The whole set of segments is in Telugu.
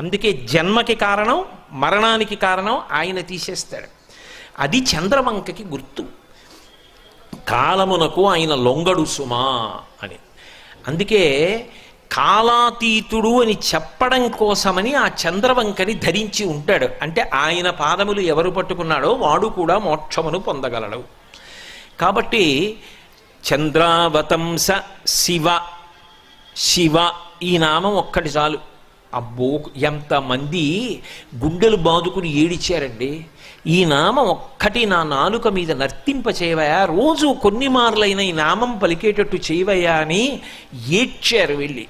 అందుకే జన్మకి కారణం మరణానికి కారణం ఆయన తీసేస్తాడు. అది చంద్రవంకకి గుర్తు. కాలమునకు ఆయన లొంగడు సుమా అని. అందుకే కాలాతీతుడు అని చెప్పడం కోసమని ఆ చంద్రవంకని ధరించి ఉంటాడు. అంటే ఆయన పాదములు ఎవరు పట్టుకున్నాడో వాడు కూడా మోక్షమును పొందగలడు. కాబట్టి చంద్రావతంస శివ శివ ఈ నామం ఒక్కటి చాలు. అబ్బో ఎంతమంది గుండెలు బాదుకుని ఏడిచారండి. ఈ నామం ఒక్కటి నా నాలుక మీద నర్తింప చేయవయా రోజు కొన్ని మార్లైన ఈ నామం పలికేటట్టు చేయవయా అని ఏడ్చారు వెళ్ళి.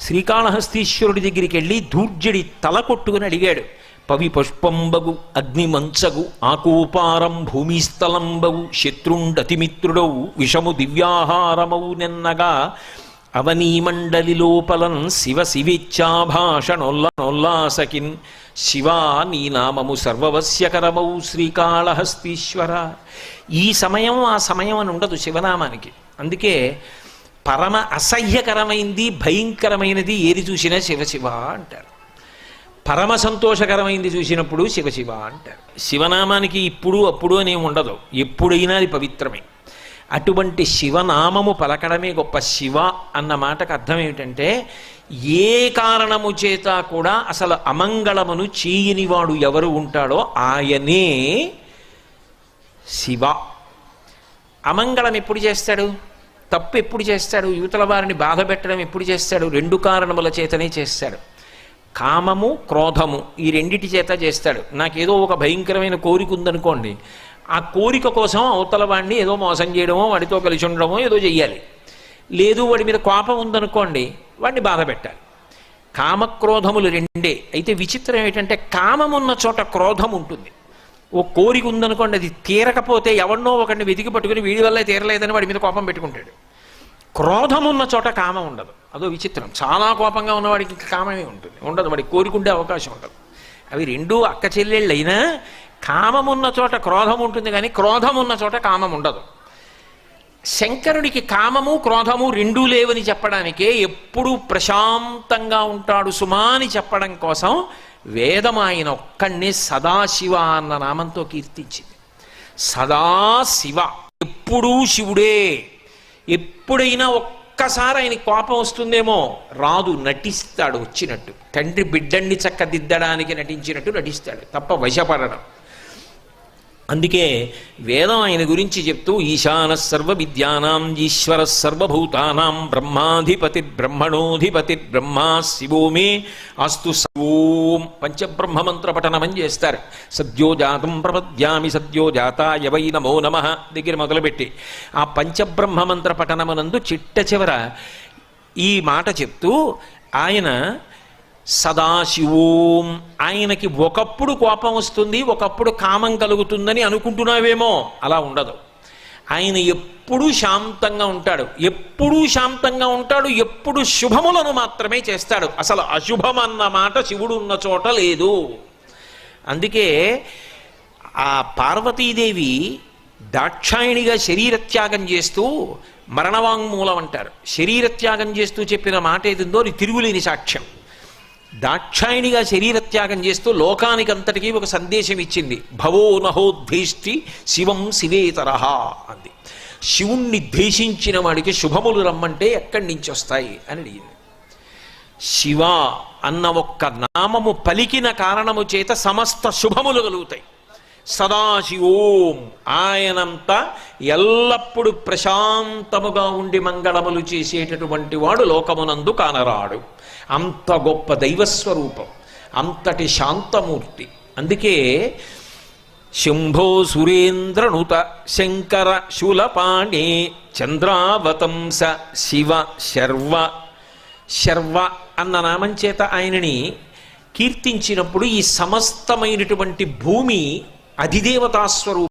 శ్రీకాళహస్తీశ్వరుడి దగ్గరికి వెళ్ళి ధూర్జడి తల కొట్టుకుని అడిగాడు. పవి పుష్పంబగు అగ్నిమంచగు ఆకోపారం భూమిస్థలంబవు శత్రుండతిమిత్రుడవు విషము దివ్యాహారమవు నెన్నగా అవనీమండలి లోపలం శివ శివిచ్చాభాషణొల్ల నొల్లాసకిన్ శివా నీ నామము సర్వవశ్యకరమౌ శ్రీకాళహస్తీశ్వర. ఈ సమయం ఆ సమయం అని ఉండదు శివనామానికి. అందుకే పరమ అసహ్యకరమైంది భయంకరమైనది ఏది చూసినా శివశివ అంటారు. పరమ సంతోషకరమైంది చూసినప్పుడు శివశివ అంటారు. శివనామానికి ఇప్పుడు అప్పుడు అనేమి ఉండదు. ఎప్పుడైనా అది పవిత్రమే. అటువంటి శివనామము పలకడమే గొప్ప శివ అన్న మాటకు అర్థం ఏమిటంటే ఏ కారణము చేత కూడా అసలు అమంగళమును చేయనివాడు ఎవరు ఉంటాడో ఆయనే శివ. అమంగళం ఎప్పుడు చేస్తాడు? తప్పు ఎప్పుడు చేస్తాడు? యువతల వారిని బాధ పెట్టడం ఎప్పుడు చేస్తాడు? రెండు కారణముల చేతనే చేస్తాడు. కామము క్రోధము ఈ రెండిటి చేత చేస్తాడు. నాకేదో ఒక భయంకరమైన కోరిక ఉందనుకోండి ఆ కోరిక కోసం అవతల వాడిని ఏదో మోసం చేయడమో వాడితో కలిసి ఉండడమో ఏదో చెయ్యాలి. లేదు వాడి మీద కోపం ఉందనుకోండి వాడిని బాధ పెట్టాలి. కామక్రోధములు రెండే. అయితే విచిత్రం ఏంటంటే కామం ఉన్న చోట క్రోధం ఉంటుంది. ఓ కోరిక ఉందనుకోండి అది తీరకపోతే ఎవరినో ఒకరిని వెతికి పట్టుకుని వీడి వల్ల తీరలేదని వాడి మీద కోపం పెట్టుకుంటాడు. క్రోధం ఉన్న చోట కామం ఉండదు. అదో విచిత్రం. చాలా కోపంగా ఉన్నవాడికి కామమే ఉంటుంది. ఉండదు. వాడికి కోరికుండే అవకాశం ఉండదు. అవి రెండూ అక్క చెల్లెళ్ళైనా కామం ఉన్న చోట క్రోధం ఉంటుంది కానీ క్రోధం ఉన్న చోట కామం ఉండదు శంకరుడికి కామము క్రోధము రెండూ లేవని చెప్పడానికే ఎప్పుడూ ప్రశాంతంగా ఉంటాడు సుమా అని చెప్పడం కోసం వేదం ఆయన ఒక్కడిని సదాశివ అన్న నామంతో కీర్తించింది. సదాశివ ఎప్పుడూ శివుడే. ఎప్పుడైనా ఒక్కసారి ఆయన కోపం వస్తుందేమో రాదు నటిస్తాడు వచ్చినట్టు. తండ్రి బిడ్డండి చక్కదిద్దడానికి నటించినట్టు నటిస్తాడు తప్ప వశపడడం. అందుకే వేదం ఆయన గురించి చెప్తూ ఈశాన సర్వ విద్యానాం ఈశ్వర సర్వభూతానాం బ్రహ్మాధిపతి బ్రహ్మణోధిపతి బ్రహ్మా శివోమి అస్తు ఓం పంచబ్రహ్మ మంత్ర పఠనమని చేస్తారు. సద్యోజాతం ప్రపద్యామి సద్యోజాతాయ వై నమో నమ దగ్గర మొదలుపెట్టి. ఆ పంచబ్రహ్మ మంత్ర పఠనమునందు చిట్ట చివర ఈ మాట చెప్తూ ఆయన సదాశివోం. ఆయనకి ఒకప్పుడు కోపం వస్తుంది ఒకప్పుడు కామం కలుగుతుందని అనుకుంటున్నావేమో? అలా ఉండదు. ఆయన ఎప్పుడూ శాంతంగా ఉంటాడు. ఎప్పుడూ శాంతంగా ఉంటాడు ఎప్పుడు శుభములను మాత్రమే చేస్తాడు. అసలు అశుభం అన్న మాట శివుడు ఉన్న చోట లేదు. అందుకే ఆ పార్వతీదేవి దాక్షాయణిగా శరీరత్యాగం చేస్తూ మరణవాంగ్మూలం అంటారు. శరీరత్యాగం చేస్తూ చెప్పిన మాట ఏదిందో అది తిరుగులేని సాక్ష్యం. దాక్షాయిణిగా శరీరత్యాగం చేస్తూ లోకానికంతటికీ ఒక సందేశం ఇచ్చింది భవో నహోద్భీష్టి శివం శివేతరహ అంది. శివుణ్ణి ద్వేషించిన వాడికి శుభములు రమ్మంటే ఎక్కడి నుంచి వస్తాయి అని అడిగింది. శివ అన్న ఒక్క నామము పలికిన కారణము చేత సమస్త శుభములు కలుగుతాయి. సదాశివోం. ఆయనంతా ఎల్లప్పుడూ ప్రశాంతముగా ఉండి మంగళములు చేసేటటువంటి వాడు లోకమునందు కానరాడు. అంత గొప్ప దైవస్వరూపం అంతటి శాంతమూర్తి. అందుకే శంభో సురేంద్రనుత శంకర శూలపాణి చంద్రావతంస శివ శర్వ. శర్వ అన్న నామం చేత ఆయనని కీర్తించినప్పుడు ఈ సమస్తమైనటువంటి భూమి అధిదేవతాస్వరూప